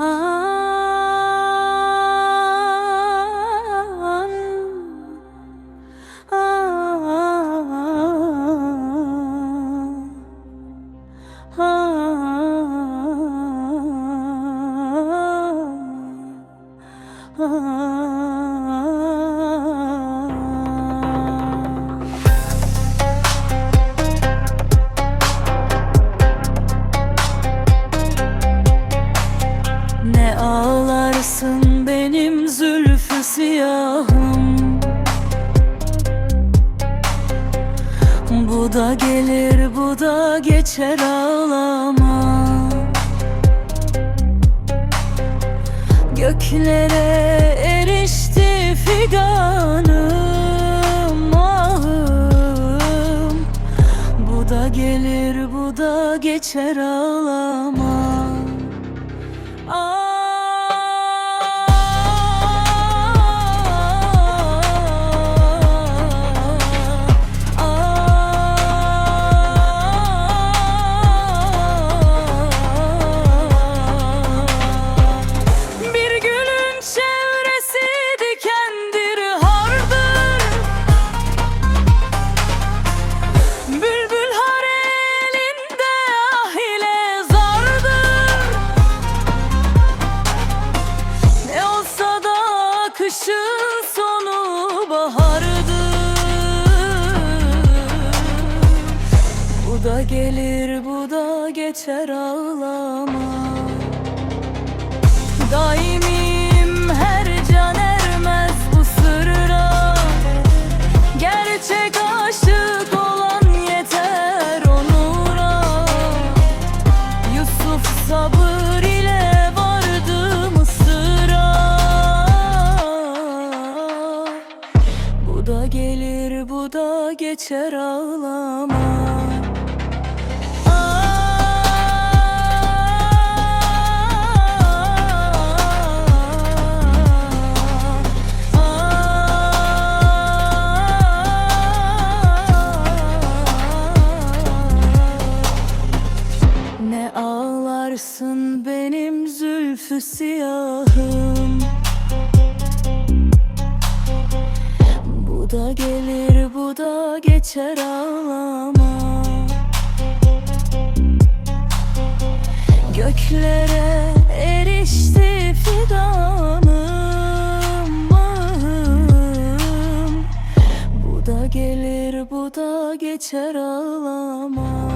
Ne Bu da gelir bu da geçer ağlama. Göklere erişti figanım ahım Bu da gelir bu da geçer ağlama. Bir kışın sonu bahardır Bu da gelir bu da geçer ağlama da geçer ağlama. Ne ağlarsın benim zülfü siyahım? Bu da gelir bu da geçer ağlama. Göklere erişti fidanım ahım. Bu da gelir bu da geçer ağlama